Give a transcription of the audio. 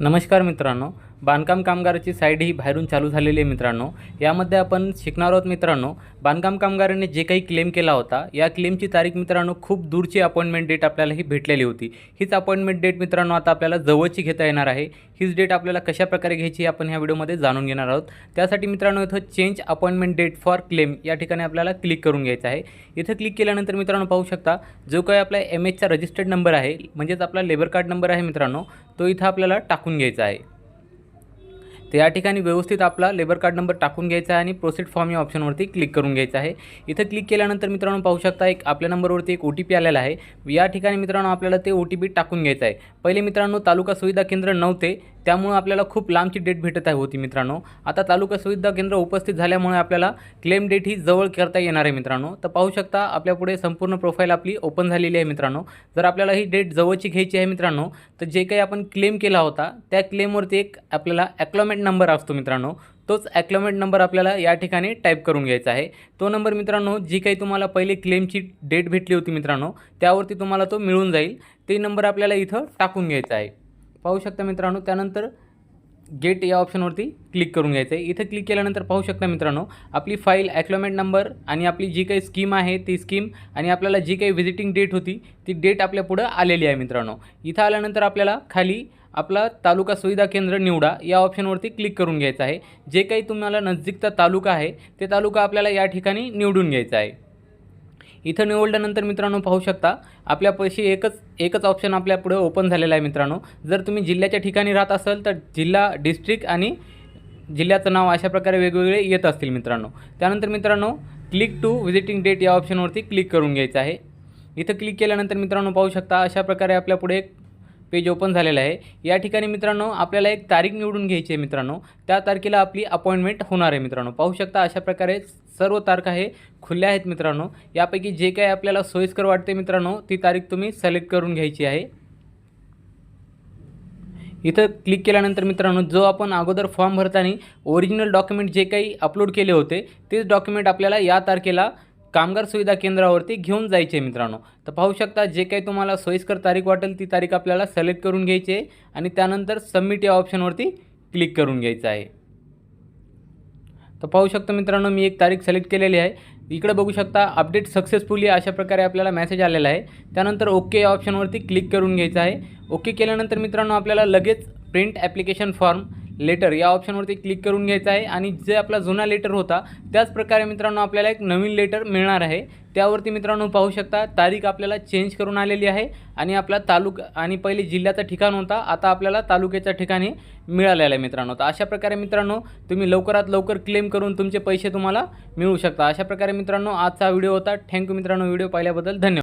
नमस्कार मित्रांनो बांधकाम कामगाराची साईड ही बाहेरून चालू झालेली आहे मित्रांनो. यामध्ये आपण शिकणार आहोत मित्रांनो बांधकाम कामगाराने जे काही क्लेम केला होता या क्लेमची तारीख मित्रांनो खूप दूरची अपॉइंटमेंट डेट आपल्याला ही भेटलेली होती. हीच अपॉइंटमेंट डेट मित्रांनो आता आपल्याला जवळची घेता येणार आहे. हीच डेट आपल्याला कशा प्रकारे घ्यायची आपण ह्या व्हिडिओमध्ये जाणून घेणार आहोत. त्यासाठी मित्रांनो इथं change appointment date for claim या ठिकाणी आपल्याला क्लिक करून घ्यायचं आहे. इथं क्लिक केल्यानंतर मित्रांनो पाहू शकता जो काही आपला एम एचचा रजिस्टर्ड नंबर आहे म्हणजेच आपला लेबर कार्ड नंबर आहे मित्रांनो तो इथं आपल्याला टाकून घ्यायचा आहे. तर या ठिकाणी व्यवस्थित आपला लेबर कार्ड नंबर टाकून घ्यायचा आहे आणि प्रोसेड फॉर्म या ऑप्शनवरती क्लिक करून घ्यायचं आहे. इथं क्लिक केल्यानंतर मित्रांनो पाहू शकता एक आपल्या नंबरवरती एक ओ टी पी आलेला आहे. या ठिकाणी मित्रांनो आपल्याला ते ओ टी पी टाकून घ्यायचं आहे. पहिले मित्रांनो तालुका सुविधा केंद्र नव्हते त्यामुळं आपल्याला खूप लांबची डेट भेटत आहे होती मित्रांनो. आता तालुका सुविधा केंद्र उपस्थित झाल्यामुळे आपल्याला क्लेम डेट ही जवळ करता येणार आहे मित्रांनो. तर पाहू शकता आपल्यापुढे संपूर्ण प्रोफाईल आपली ओपन झालेली आहे मित्रांनो. जर आपल्याला ही डेट जवळची घ्यायची आहे मित्रांनो तर जे काही आपण क्लेम केला होता त्या क्लेमवरती एक आपल्याला ॲक्लॉमेंट नंबर असतो मित्रांनो. तोच ॲक्लॉमेंट नंबर आपल्याला या ठिकाणी टाईप करून घ्यायचा आहे. तो नंबर मित्रांनो जी काही तुम्हाला पहिले क्लेमची डेट भेटली होती मित्रांनो त्यावरती तुम्हाला तो मिळून जाईल. ते नंबर आपल्याला इथं टाकून घ्यायचा आहे. पाहू शकता मित्रांनो. त्यानंतर गेट या ऑप्शनवरती क्लिक करून घ्यायचं आहे इथं क्लिक केल्यानंतर पाहू शकता मित्रांनो आपली फाईल ॲक्लॉमेंट नंबर आणि आपली जी काही स्कीम आहे ती स्कीम आणि आपल्याला जी काही व्हिजिटिंग डेट होती ती डेट आपल्या पुढं आलेली आहे मित्रांनो. इथं आल्यानंतर आपल्याला खाली आपला तालुका सुविधा केंद्र निवडा या ऑप्शनवरती क्लिक करून घ्यायचं आहे. जे काही तुम्हाला नजदीकचा तालुका आहे ते तालुका आपल्याला या ठिकाणी निवडून घ्यायचा आहे. इथं निवडल्यानंतर मित्रांनो पाहू शकता आपल्यापाशी एकच एकच ऑप्शन आपल्या पुढे ओपन झालेला आहे मित्रांनो. जर तुम्ही जिल्ह्याच्या ठिकाणी राहत असाल तर जिल्हा डिस्ट्रिक्ट आणि जिल्ह्याचं नाव अशा प्रकारे वेगवेगळे येत असतील मित्रांनो. त्यानंतर मित्रांनो क्लिक टू व्हिजिटिंग डेट या ऑप्शनवरती क्लिक करून घ्यायचं आहे. इथं क्लिक केल्यानंतर मित्रांनो पाहू शकता अशा प्रकारे आपल्या पुढे एक पेज ओपन झालेलं आहे. या ठिकाणी मित्रांनो आपल्याला एक तारीख निवडून घ्यायची आहे मित्रांनो. त्या तारखेला आपली अपॉइंटमेंट होणार आहे मित्रांनो. पाहू शकता अशा प्रकारे सर्व तारखा हे खुल्या आहेत मित्रांनो. यापैकी जे काही आपल्याला सोयीस्कर वाटते मित्रांनो ती तारीख तुम्ही सिलेक्ट करून घ्यायची आहे. इथं क्लिक केल्यानंतर मित्रांनो जो आपण अगोदर फॉर्म भरताना ओरिजिनल डॉक्युमेंट जे काही अपलोड केले होते तेच डॉक्युमेंट आपल्याला या तारखेला कामगार सुविधा केंद्रावरती घेऊन जायचे मित्रांनो. तर पाहू शकता जे काही तुम्हाला सोयीस्कर तारीख वाटेल ती तारीख आपल्याला सिलेक्ट करून घ्यायची आहे आणि त्यानंतर सबमिट या ऑप्शनवरती क्लिक करून घ्यायचं आहे. तर पाहू शकता मित्रांनो मी एक तारीख सिलेक्ट केलेली आहे. इकडे बघू शकता अपडेट सक्सेसफुली अशा प्रकारे आपल्याला मेसेज आलेला आहे. त्यानंतर ओके या ऑप्शनवरती क्लिक करून घ्यायचं आहे. ओके केल्यानंतर मित्रांनो आपल्याला लगेच प्रिंट ॲप्लिकेशन फॉर्म लेटर या ऑप्शनवरती क्लिक करून घ्यायचं आहे. आणि जे आपला जुना लेटर होता त्याच प्रकारे मित्रांनो आपल्याला एक नवीन लेटर मिळणार आहे. त्यावरती मित्रांनो पाहू शकता तारीख आपल्याला चेंज करून आलेली आहे. आणि आपला तालुका आणि पहिले जिल्ह्याचं ठिकाण होता आता आपल्याला तालुक्याच्या ठिकाणी मिळालेलं आहे मित्रांनो. तर अशा प्रकारे मित्रांनो तुम्ही लवकरात लवकर क्लेम करून तुमचे पैसे तुम्हाला मिळू शकता अशा प्रकारे मित्रांनो आजचा व्हिडिओ होता. थँक्यू मित्रांनो. व्हिडिओ पाहिल्याबद्दल धन्यवाद.